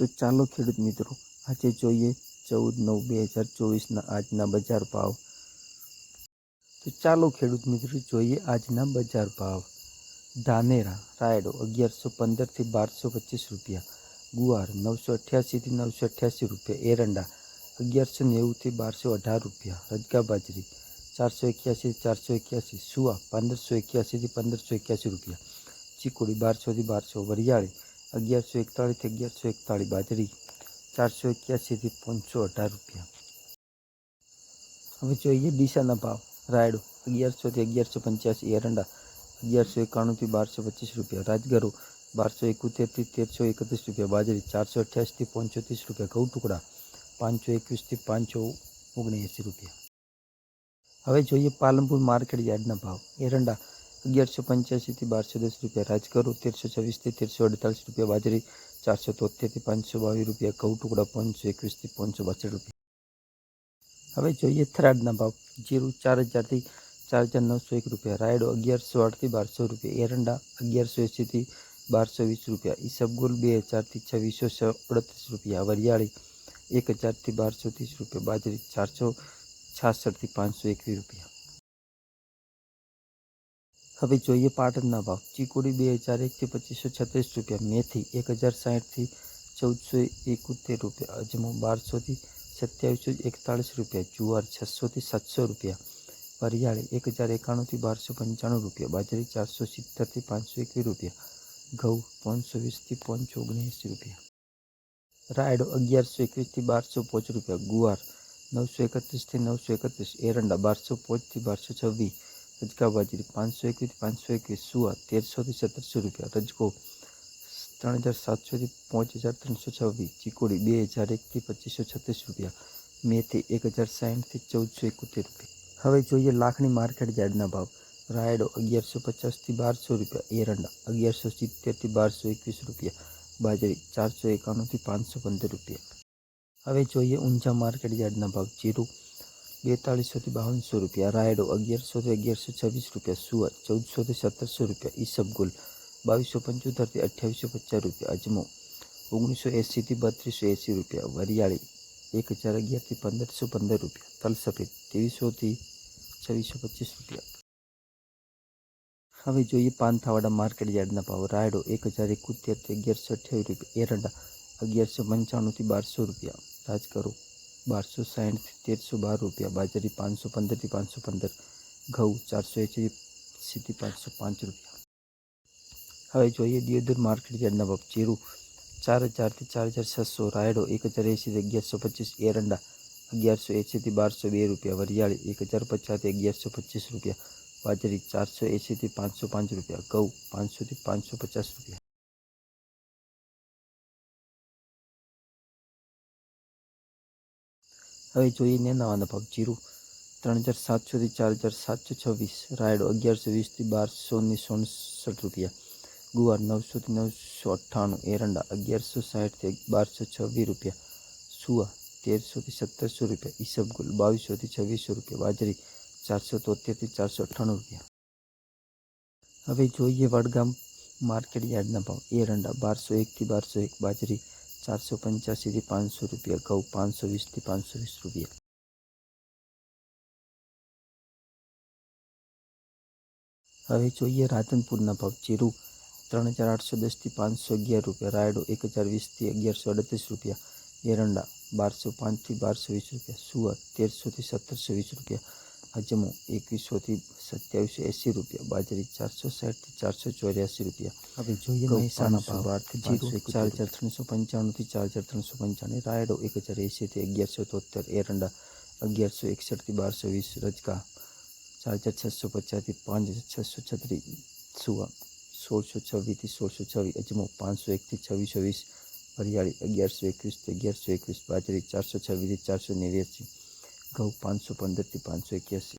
તો ચાલો ખેડૂત મિત્રો, આજે જોઈએ ચૌદ નવ બે હજાર ચોવીસના આજના બજાર ભાવ. તો ચાલો ખેડૂત મિત્રો, જોઈએ આજના બજાર ભાવ. ધાનેરા, રાયડો અગિયારસો પંદરથી બારસો પચીસ રૂપિયા. ગુવાર નવસો અઠ્યાસીથી નવસો અઠ્યાસી રૂપિયા. એરંડા અગિયારસો નેવુંથી બારસો અઢાર રૂપિયા. રજકા બાજરી ચારસો એક્યાસી ચારસો એક્યાસી. સુવા પંદરસો એક્યાસીથી પંદરસો એક્યાસી રૂપિયા. ચીકુડી બારસોથી બારસો. વરિયાળી અગિયારસો એકતાળીસથી અગિયારસો એકતાળીસ બાજરી, ચારસો એક્યાસીથી પાંચસો અઢાર રૂપિયા. હવે જોઈએ ડીસાના ભાવ. રાયડો અગિયારસોથી અગિયારસો પંચ્યાસી, એરંડા અગિયારસો એકાણુંથી બારસો પચીસ રૂપિયા, રાજગરો બારસો એકોતેરથી તેરસો એકત્રીસ રૂપિયા, બાજરી ચારસો અઠ્યાસીથી પાંચસો ત્રીસ રૂપિયા ઘઉં ટુકડા પાંચસો એકવીસથી પાંચસો ઓગણએંસી રૂપિયા. હવે જોઈએ પાલનપુર માર્કેટ યાર્ડના ભાવ. એરંડા અગિયારસો પંચ્યાસીથી બારસો દસ રૂપિયા રાજકરો તેરસો છવ્વીસથી તેરસો અડતાલીસ રૂપિયા બાજરી, ચારસો તોતેરથી પાંચસો બાવીસ રૂપિયા ઘઉં ટુકડા, પાંચસો એકવીસથી પાંચસો બાસઠ રૂપિયા. હવે જોઈએ થરાદના ભાવ. જીરું ચાર હજારથી ચાર હજાર નવસો એક રૂપિયા, રાયડો અગિયારસો આઠથી બારસો રૂપિયા, એરંડા અગિયારસો એંસીથી બારસો વીસ રૂપિયા ઈસબગુલ બે હજારથી છવ્વીસો અડત્રીસ રૂપિયા, વરિયાળી એક હજારથી બારસો ત્રીસ રૂપિયા, બાજરી ચારસો છાસઠથી પાંચસો એકવીસ રૂપિયા. હવે જોઈએ પાટણના ભાવ. ચીકુડી બે હજાર એકથી પચીસો છત્રીસ રૂપિયા, મેથી એક હજાર સાહીઠથી ચૌદસો એકોતેર રૂપિયા, અજમો બારસોથી સત્યાવીસો એકતાળીસ રૂપિયા, જુવાર છસોથી સાતસો રૂપિયા, વરિયાળી એક હજાર એકાણુંથી બારસો પંચાણું રૂપિયા, બાજરી ચારસો સિત્તેરથી પાંચસો એકવીસ રૂપિયા, ઘઉં પાંચસો વીસથી પાંચસો ઓગણએંસી રૂપિયા. રાયડો અગિયારસો એકવીસથી બારસો પાંચ રૂપિયા, ગુવાર નવસો એકત્રીસથી નવસો એકત્રીસ, એરંડા બારસો પાંચથી બારસો છવ્વીસ રજકા બાજરી પાંચસો એકવીસ પાંચસો એકવીસ સુવા તેરસોથી સત્તરસો રૂપિયા રજકો ત્રણ હજાર સાતસોથી પાંચ હજાર ત્રણસો છવ્વીસ, ચીકોડી બે હજાર એકથી પચીસો છત્રીસ રૂપિયા, મેથી એક હજાર સાઠથી ચૌદસો એકોતેર રૂપિયા. હવે જોઈએ લાખણી માર્કેટ યાર્ડના ભાવ. રાયડો અગિયારસો પચાસથી બારસો રૂપિયા, એરંડા અગિયારસો સિત્તેરથી બારસો એકવીસ રૂપિયા, બાજરી ચારસો એકાણુંથી પાંચસો પંદર રૂપિયા. હવે જોઈએ ઊંઝા માર્કેટ યાર્ડના ભાવ. જીરું બેતાળીસોથી બાવનસો રૂપિયા, રાયડો અગિયારસોથી અગિયારસો છવ્વીસ રૂપિયા સુરત ચૌદસોથી સત્તરસો રૂપિયા ઈસબગુલ બાવીસો પંચોતેરથી અઠ્યાવીસો પચાસ રૂપિયા, અજમો ઓગણીસો એંસીથી બત્રીસો એંસી રૂપિયા, વરિયાળી એક હજાર અગિયારથી પંદરસો પંદર રૂપિયા તલ સફેદ ત્રેવીસોથી છવ્વીસો પચીસ રૂપિયા. હવે જોઈએ પાંથાવાડા માર્કેટ યાર્ડના ભાવ. રાયડો એક હજાર એકોતેરથી અગિયારસો અઠ્યાવીસ રૂપિયા, એરંડા અગિયારસો પંચાણુંથી બારસો રૂપિયા. રાજકરો બારસો સાઠ તેરસો બાર રૂપિયા, બાજરી પાંચસો પંદરથી પાંચસો પંદર, ઘઉં ચારસો એંશીથી પાંચસો પાંચ રૂપિયા. હવે જોઈએ દિયોદર માર્કેટ યાર્ડના ભાવ. જીરું ચાર હજારથી ચાર હજાર છસો, રાયડો એક હજાર એંસીથી અગિયારસો પચીસ, એરંડા અગિયારસો એંસીથી બારસો બે રૂપિયા, વરિયાળી એક હજાર પચાસથી અગિયારસો પચીસ રૂપિયા, બાજરી ચારસો એંસીથી પાંચસો પાંચ રૂપિયા, ઘઉં પાંચસોથી પાંચસો પચાસ રૂપિયા. હવે જોઈએ નેનાવાના ભાવ જીરું ત્રણ હજાર સાતસોથી ચાર હજાર સાતસો છવ્વીસ. રાયડો અગિયારસો વીસથી બારસો ને સોળસઠ રૂપિયા. ગુવાર નવસોથી નવસો અઠ્ઠાણું. એરંડા અગિયારસો સાઠથી બારસો છવ્વીસ રૂપિયા. સુવા તેરસોથી સત્તરસો રૂપિયા. ઈસબગુલ બાવીસોથી છવ્વીસો રૂપિયા. બાજરી ચારસો તોતેરથી ચારસો અઠ્ઠાણું રૂપિયા. હવે જોઈએ વડગામ માર્કેટ યાર્ડના ભાવ. એરંડા બારસો એકથી બારસો એક. બાજરી ચારસો પંચ્યાસીથી પાંચસો રૂપિયા, ઘઉં પાંચસો વીસથી પાંચસો વીસ રૂપિયા. હવે જોઈએ રાધનપુરના ભાવ. જીરું ત્રણ હજાર આઠસો દસથી પાંચસો અગિયાર રૂપિયા, રાયડો એક હજાર વીસથી અગિયારસો અડત્રીસ રૂપિયા, એરંડા બારસો પાંચથી બારસો વીસ રૂપિયા સુરત તેરસોથી સત્તરસો વીસ રૂપિયા અજમો એકવીસોથી સત્યાવીસો એંસી રૂપિયા બાજરી ચારસો સાઠથી ચારસો ચોર્યાસી રૂપિયા. હવે જોઈએ મહેસાણા ભાવ. આઠથી જીરો ચાર હજાર ત્રણસો પંચાણુંથી ચાર હજાર ત્રણસો પંચાણું. રાયડો એક હજાર એંસીથી અગિયારસો તોતેર એરંડા અગિયારસો એકસઠથી બારસો વીસ. રજકા ચાર હજાર છસો પચાસથી પાંચ હજાર છસો છત્રીસ. સુવા સોળસો છવ્વીસથી સોળસો છવ્વીસ. અજમો પાંચસો એકથી છવ્વીસો વીસ. વરિયાળી અગિયારસો એકવીસથી અગિયારસો એકવીસ. બાજરી ચારસો છવ્વીસથી ચારસો નેવ્યાસી. ઘઉં પાંચસો પંદરથી પાંચસો એક્યાસી.